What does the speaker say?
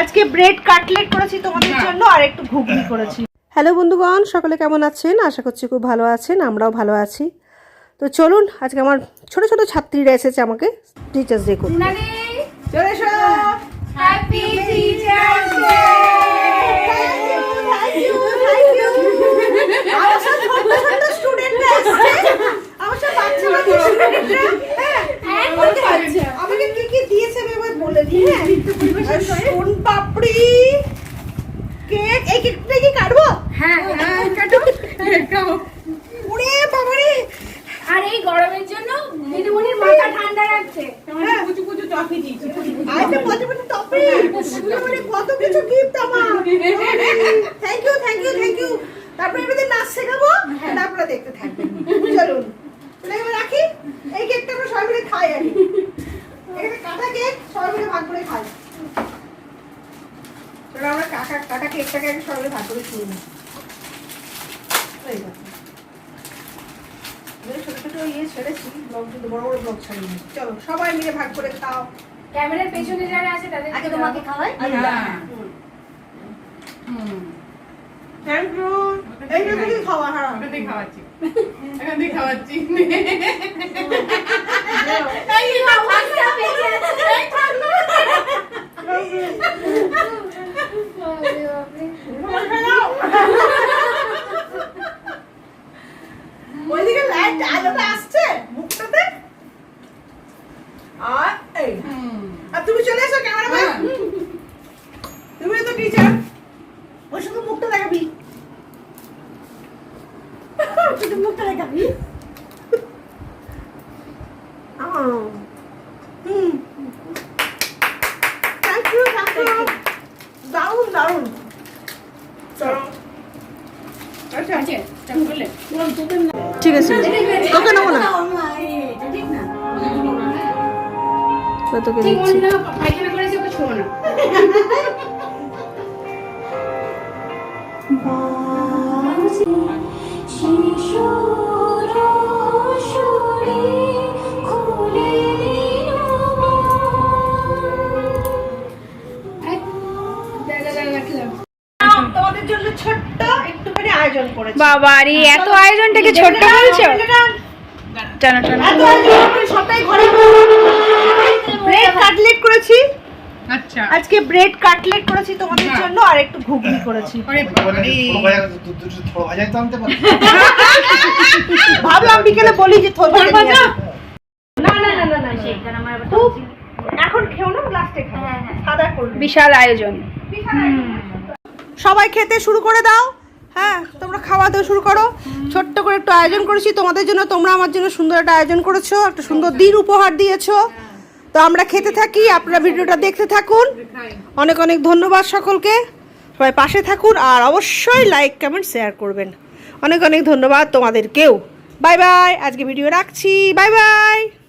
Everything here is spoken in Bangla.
আজকে ব্রেড কাটলেট করেছি তোমাদের জন্য আর একটু ঘুগনি করেছি। হ্যালো বন্ধুগণ সকলে কেমন আছেন? আশা করছি খুব ভালো আছেন আমরাও ভালো আছি। তো চলুন আজকে আমার ছোট ছোট ছাত্রীরা এসেছে আমাকে টিচার্স ডে করতে। চলে এসো। হ্যাপি টিচার্স আমার সাথে ছোট্ট ছোট্ট স্টুডেন্টরা এসেছে আমার সাথে বাচ্চা বাচ্চা স্টুডেন্টরা হ্যাঁ আমাকে আমাকে কি কি দিয়েছে আমি এবার বলে দিই হ্যাঁ সোন পাপড়ি। কেক এই কেকটা কি কাটবো? হ্যাঁ হ্যাঁ কাটো। ওরে বাবারে। আর এই গরমের জন্য দিদিমণির মাথা ঠান্ডা রাখছে হ্যাঁ। কুচু কুচু টফি দিয়েছি আইতে পচে পচে টপি মানে কত কিছু গিফট আমার। Thank you thank you thank you তারপরে এবারে নাচ শেখাবো। তারপরে দেখতে থাকবেন চলুন তাহলে এবার রাখি এই কেকটা আমরা সবাই মিলে খাই আর কি। এখানে কাটা কেক সবাই মিলে ভাগ করে খাই চলো আমরা কাকা কাটা কেকটাকে আগে সবাই ভাগ করে খেয়ে নিই ছোট ছোট ইয়ে ছেড়েছি ব্লগ কিন্তু বড় বড় ব্লগ ছাড়িনি চলো সবাই মিলে ভাগ করে খাও ক্যামেরার পেছনে যারা আছে তাদের আগে তোমাকে খাওয়াই হ্যাঁ থ্যাংক ইউ এইটা থেকে খাওয়া হ্যাঁ থেকে খাওয়াচ্ছি এখান থেকে খাওয়াচ্ছি এই অবস্থা বেঁচে আছে এই ঠান্ডা ওইদিকে লাইট আলোটা আসছে মুখটাতে আর এই আর তুমি চলে এসো ক্যামেরাম্যান তুমি তো টিচার ওই শুধু মুখটা দেখাবি। শুধু মুখটা দেখাবি। দারুণ দারুণ। চলো। ঠিক আছে। তোকে নেব না। আয়োজন করেছি। বাবারে এত আয়োজনটাকে ছোট্ট বলছো? টানো টানো সবটাই ঘরে ব্রেড কাটলেট করেছি আচ্ছা আজকে ব্রেড কাটলেট করেছি তোমাদের জন্য আর একটু ঘুগনি করেছি। পারি। ভাবলাম বিকেলে বলি যে থোর ভাজা? না না না না এখন খেও না লাস্টে খাও। সাদা করবে। বিশাল আয়োজন। সবাই খেতে শুরু করে দাও। হ্যাঁ তোমরা খাওয়া দাওয়া শুরু করো। ছোট্ট করে একটু আয়োজন করেছি। তোমাদের জন্য তোমরা আমার জন্য সুন্দর একটা আয়োজন করেছ। একটা সুন্দর দিন উপহার দিয়েছ। তো আমরা খেতে থাকি, আপনারা ভিডিওটা দেখতে থাকুন। অনেক অনেক ধন্যবাদ সকলকে। সবাই পাশে থাকুন আর অবশ্যই লাইক কমেন্ট শেয়ার করবেন। অনেক অনেক ধন্যবাদ তোমাদেরকেও। বাই বাই আজকে ভিডিও রাখছি। Bye bye